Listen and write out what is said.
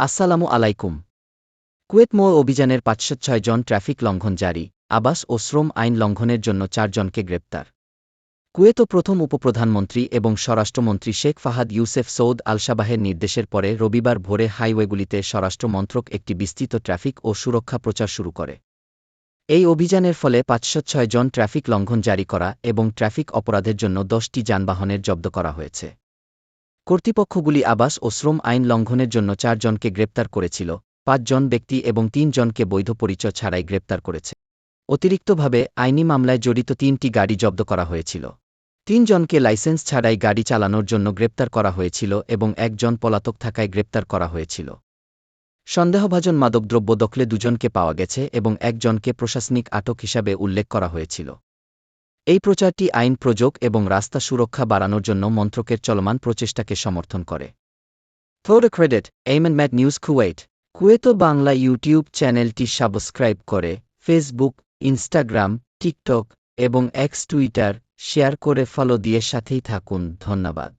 আসসালামু আলাইকুম। কুয়েত অভিযানের পাঁচশো ছয় জন ট্রাফিক লঙ্ঘন জারি, আবাস ও শ্রম আইন লঙ্ঘনের জন্য চারজনকে গ্রেপ্তার। কুয়েত প্রথম উপপ্রধানমন্ত্রী এবং স্বরাষ্ট্রমন্ত্রী শেখ ফাহাদ ইউসেফ সৌদ আলশাবাহের নির্দেশের পরে রবিবার ভোরে হাইওয়েগুলিতে স্বরাষ্ট্র মন্ত্রক একটি বিস্তৃত ট্রাফিক ও সুরক্ষা প্রচার শুরু করে। এই অভিযানের ফলে পাঁচশো ছয় জন ট্রাফিক লঙ্ঘন জারি করা এবং ট্রাফিক অপরাধের জন্য দশটি যানবাহনের জব্দ করা হয়েছে। কর্তৃপক্ষগুলি আবাস ও শ্রম আইন লঙ্ঘনের জন্য চারজনকে গ্রেপ্তার করেছিল, পাঁচজন ব্যক্তি এবং তিনজনকে বৈধ পরিচয় ছাড়াই গ্রেপ্তার করেছে। অতিরিক্তভাবে, আইনি মামলায় জড়িত তিনটি গাড়ি জব্দ করা হয়েছিল। তিনজনকে লাইসেন্স ছাড়াই গাড়ি চালানোর জন্য গ্রেপ্তার করা হয়েছিল এবং একজন পলাতক থাকায় গ্রেপ্তার করা হয়েছিল। সন্দেহভাজন মাদকদ্রব্য দখলে দুজনকে পাওয়া গেছে এবং একজনকে প্রশাসনিক আটক হিসাবে উল্লেখ করা হয়েছিল। এই প্রচারটি আইন প্রযোগ এবং রাস্তা সুরক্ষা বাড়ানোর জন্য মন্ত্রকের চলমান প্রচেষ্টাকে সমর্থন করে। থোর ক্রেডিট এইমেন ম্যাট news KUET Kuwait Bangla YouTube চ্যানেলটি সাবস্ক্রাইব করে ফেসবুক ইনস্টাগ্রাম টিকটক এবং এক্স টুইটার শেয়ার করে ফলো দিয়ে সাথেই থাকুন। ধন্যবাদ।